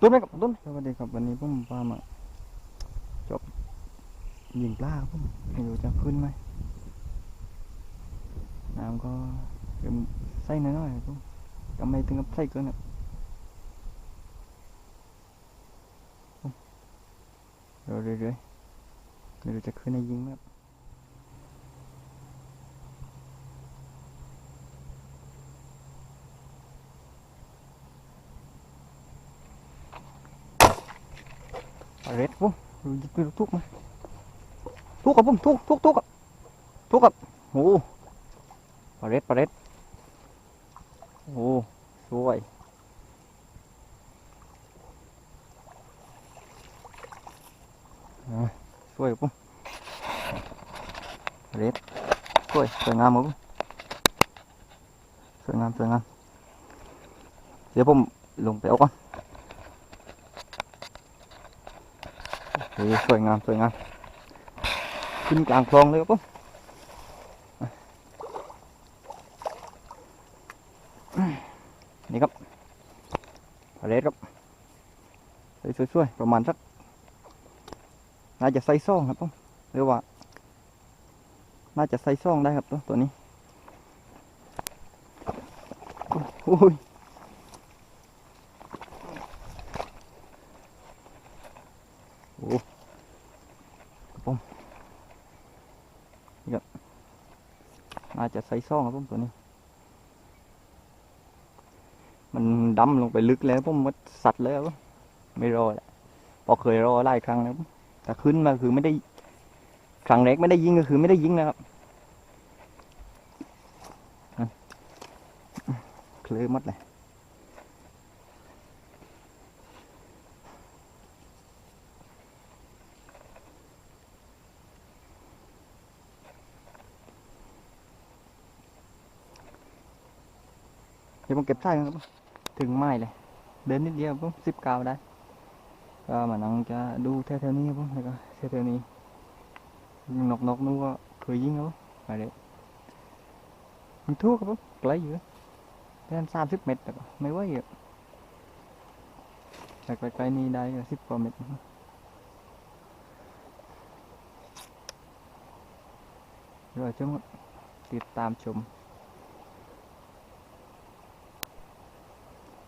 ตุ้นไหมครับตุ้นสวัสดีครับวันนี้ผมพามาจบยิงปลาครับผมไม่รู้จะขึ้นไหมน้ำก็เริ่มใส่น้อยๆครับผมก็ไม่ถึงกับใส่เกินครับเดี๋ยวเรื่อยๆไม่รู้จะขึ้นในยิงไหมครับปลาเร็ ดผมดูดูทุกไหมทุกครับผมทุกทุกทุกครับทุกครับโอ้ปลาเร็ดปลาเร็ดโอ้สวยสวยครับผมปลาเร็ดสวยสวยงามครับสวยงามสวยงามเดี๋ยวผมลงไปเอาก่อน โอเค สวยงามสวยงามขึ้นกลางคลองเลยครับผมนี่ครับเล็ดครับสวยๆประมาณสักน่าจะไซส์ซ่องครับผมหรือว่า น่าจะไซส์ซ่องได้ครับตัวตัวนี้โอ้ยโอ้ น่า จะไซส์ซ่องครับผมตัวนี้ มันดำลงไปลึกแล้วผมมันสัตว์แล้วไม่รอแหละพอเคยรอหลายครั้งแล้วแต่ขึ้นมาคือไม่ได้ครั้งแรกไม่ได้ยิงก็คือไม่ได้ยิงนะครับเคลือมัดเลย ดี๋ยวผมเก็บใส่ครับ ถึงไม้เลย เดินนิดเดียวผมสิบเก้าได้ ก็มานั่งจะดูแถวๆนี้ครับผมแล้วก็แถวๆนี้นกนกนู้นก็เคยยิงครับไปเลยมันทั่วครับผมไกลอยู่แค่สามสิบเมตรแต่ก็ไม่ไหวอะจากไกลๆนี้ได้สิบกว่าเมตรนะครับเดี๋ยวจะติดตามชม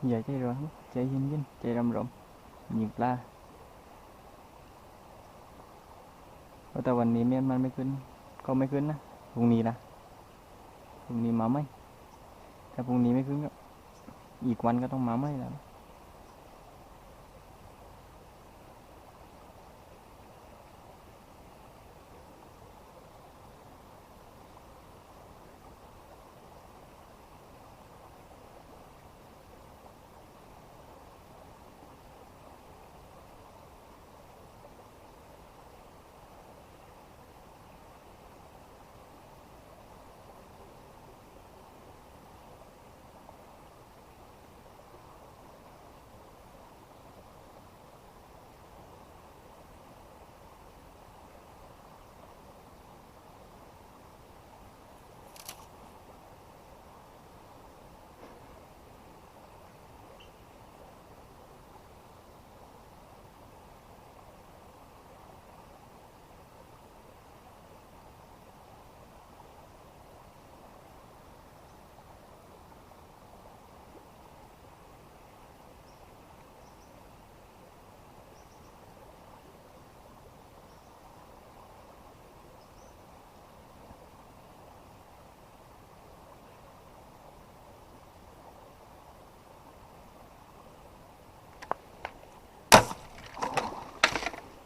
อย่าใจร้อนครับใจเย็นๆใจรำรมยิงปลาเพราะแต่วันนี้เมียนมันไม่ขึ้น ก็ไม่ขึ้นนะพรุ่งนี้นะพรุ่งนี้มาไหมถ้าพรุ่งนี้ไม่ขึ้นก็อีกวันก็ต้องมาไหมแล้ว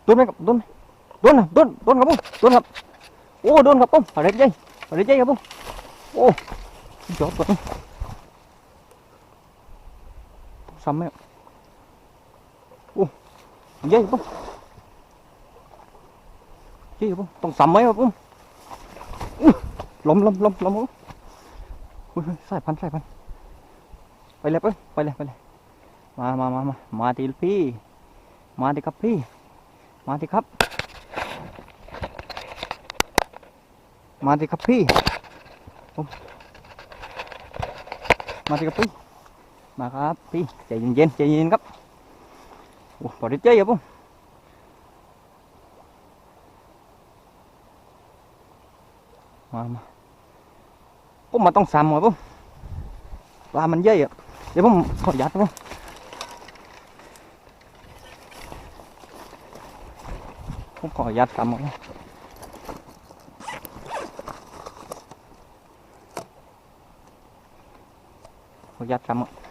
โดนไหมครับโดนโดนนะโดนโดนครับผมโดนครับโอ้โดนครับผมอะไรใจอะไรใจครับผมโอ้จอดก่อนซ้ำไหมโอ้ใหญ่ครับผมใหญ่ครับผมต้องซ้ำไหมครับผมล้มล้มล้มล้มครับอุ้ยสายพันสายพันไปเลยไปไปเลยไปเลยมามามามามาทีพี่มาดิครับพี่ มาดิครับ มาดิครับพี่ มาดิครับพี่ มาครับพี่ใจเย็นๆใจเย็นๆครับโอ้พอด้เจ๊ครับผมมามาผมมาต้องซ้ำครับผมปลามันเยอะอะเดี๋ยวผมขอยัดครับผม ผมขอยัดซ้ำ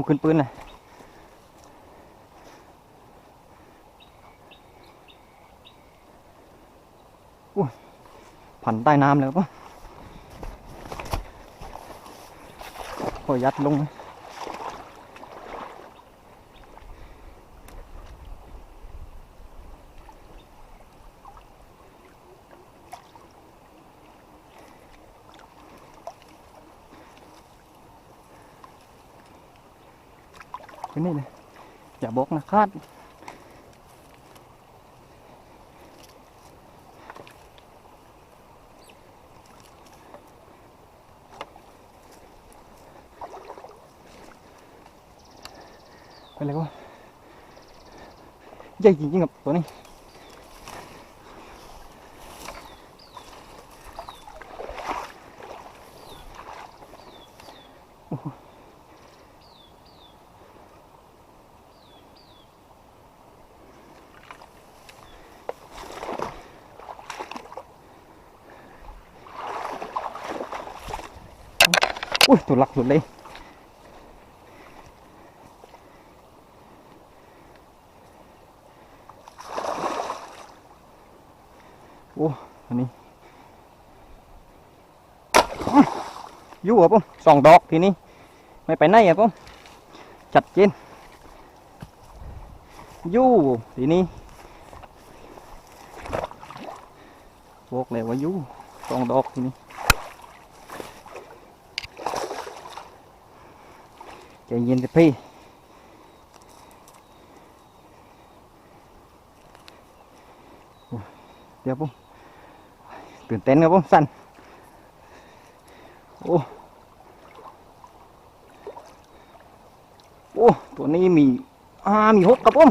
ผมขึ้นปืนเลยอุ้ยผันใต้น้ำเลยปะพอยัดลงเลย ขึ้นนี่เลยอย่าบอกนะคาดไปเลยก็ใหญ่จริงๆกับตัวนี้ อุ้ยตัวหลักสุดเลยโอ้อันนี้อื้ออยู่ครับผมสองดอกทีนี้ ไม่ไปไหนครับผมจัดเจนอยู่ทีนี้บอกเลยว่าอยู่สองดอกทีนี้ ใจเย็นสิพี่เดี๋ยวผมตื่นเต้นครับผมสั่นโอ้โอ้ตัวนี้มีอ่ามีหกครับผม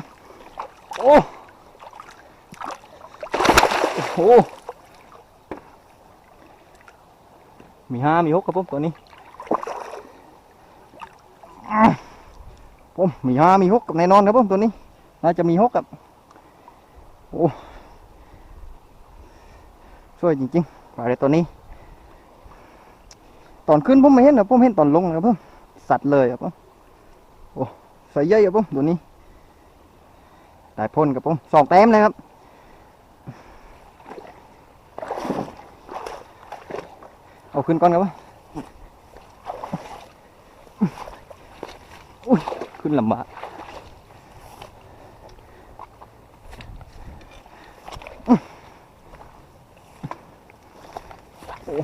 โอ้โอ้โหมีห้ามีหกครับผมตัวนี้ ผมมีห้ามีหกกับแน่นอนครับผมตัวนี้ น่าจะมีหกกับ โอ้ช่วยจริงๆปลาเลยตัวนี้ ตอนขึ้นผมไม่เห็นนะผมเห็นตอนลงนะครับผมสัตว์เลยครับผมโอ้ใส่เยอะครับผมตัวนี้ได้พ่นครับผมสองแต้มเลยครับเอาขึ้นก่อนครับผม ขึ้นลำบากโอ้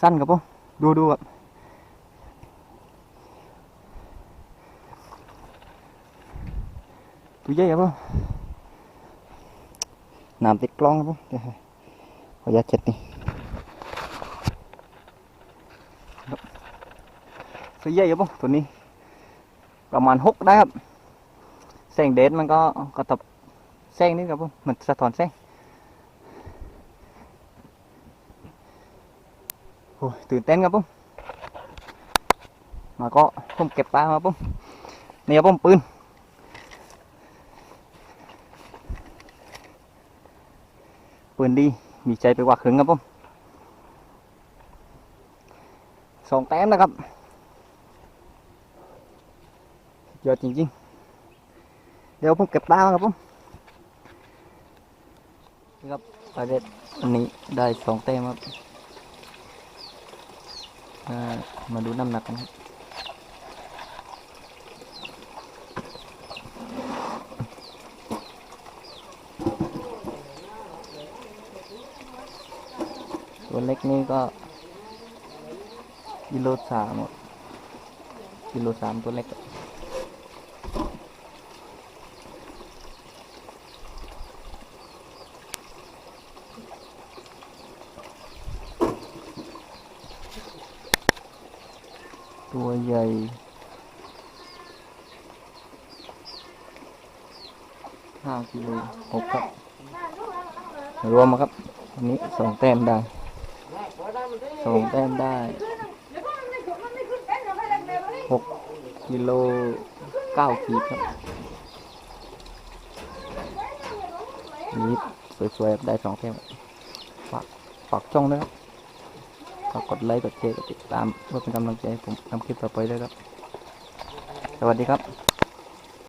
สั้นครับผมดูดูครับตัวใหญ่ครับผม น้ำติดกล้องครับผมขออนุญาตเช็ดนี่ครับตัวใหญ่ครับผมตัวนี้ ประมาณหกได้ครับแสงเดชมันก็กระทบแสงนี่ครับผมมันสะท้อนแสงโอ้ยตื่นเต้นครับผมมาก็ผมเก็บปลาครับผมนี่ครับผมปืน ปืนดีมีใจไปกว่าครึ่งครับผมสองแต้มนะครับยอดจริงๆ เดี๋ยวผมเก็บตาครับผมนี่ครับปลาเด็ดอันนี้ได้สองแต้มครับมาดูน้ำหนักกันครับ ตัวเล็กนี่ก็กิโลสามกิโลสามตัวเล็กตัวใหญ่ห้ากิโลหกครับ รวมมาครับอันนี้สองแต้มได้ สองแต้มได้หกกิโลเก้าขีดครับนี่สวยๆได้สองแต้มฝากฝากช่องด้วยครับฝากกดไลค์กดแชร์กดติดตามเพื่อเป็นกำลังใจให้ผมทำคลิปต่อไปด้วยครับ สวัสดีครับ